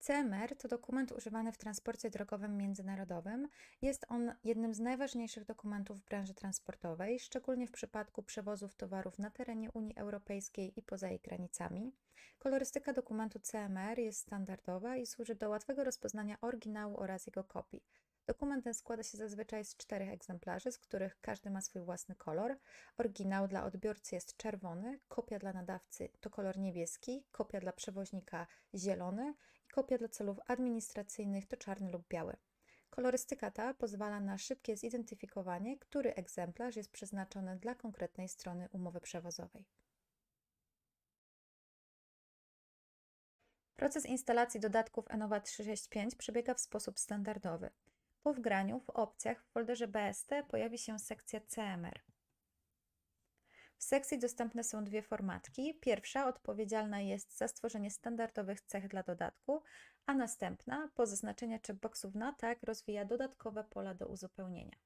CMR to dokument używany w transporcie drogowym międzynarodowym. Jest on jednym z najważniejszych dokumentów w branży transportowej, szczególnie w przypadku przewozów towarów na terenie Unii Europejskiej i poza jej granicami. Kolorystyka dokumentu CMR jest standardowa i służy do łatwego rozpoznania oryginału oraz jego kopii. Dokument ten składa się zazwyczaj z czterech egzemplarzy, z których każdy ma swój własny kolor. Oryginał dla odbiorcy jest czerwony, kopia dla nadawcy to kolor niebieski, kopia dla przewoźnika zielony i kopia dla celów administracyjnych to czarny lub biały. Kolorystyka ta pozwala na szybkie zidentyfikowanie, który egzemplarz jest przeznaczony dla konkretnej strony umowy przewozowej. Proces instalacji dodatków Enova 365 przebiega w sposób standardowy. Po wgraniu w opcjach w folderze BST pojawi się sekcja CMR. W sekcji dostępne są dwie formatki. Pierwsza odpowiedzialna jest za stworzenie standardowych cech dla dodatku, a następna po zaznaczeniu checkboxów na tak rozwija dodatkowe pola do uzupełnienia.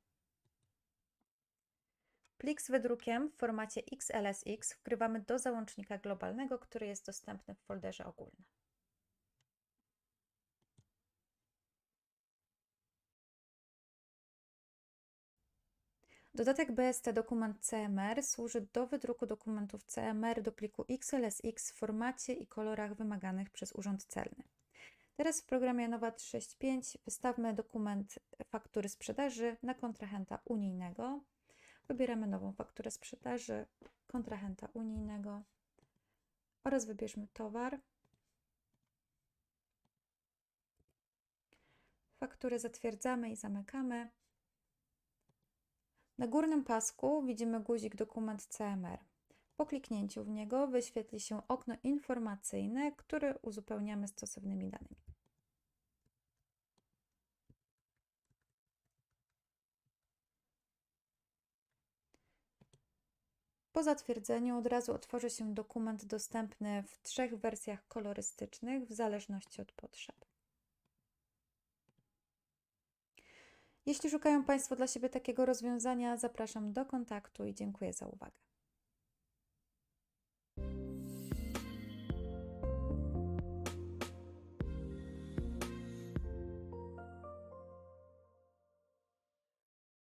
Plik z wydrukiem w formacie XLSX wgrywamy do załącznika globalnego, który jest dostępny w folderze ogólnym. Dodatek BST dokument CMR służy do wydruku dokumentów CMR do pliku XLSX w formacie i kolorach wymaganych przez Urząd Celny. Teraz w programie Nowa 365 wystawmy dokument faktury sprzedaży na kontrahenta unijnego. Wybieramy nową fakturę sprzedaży kontrahenta unijnego oraz wybierzmy towar. Fakturę zatwierdzamy i zamykamy. Na górnym pasku widzimy guzik dokument CMR. Po kliknięciu w niego wyświetli się okno informacyjne, które uzupełniamy stosownymi danymi. Po zatwierdzeniu od razu otworzy się dokument dostępny w trzech wersjach kolorystycznych w zależności od potrzeb. Jeśli szukają Państwo dla siebie takiego rozwiązania, zapraszam do kontaktu i dziękuję za uwagę.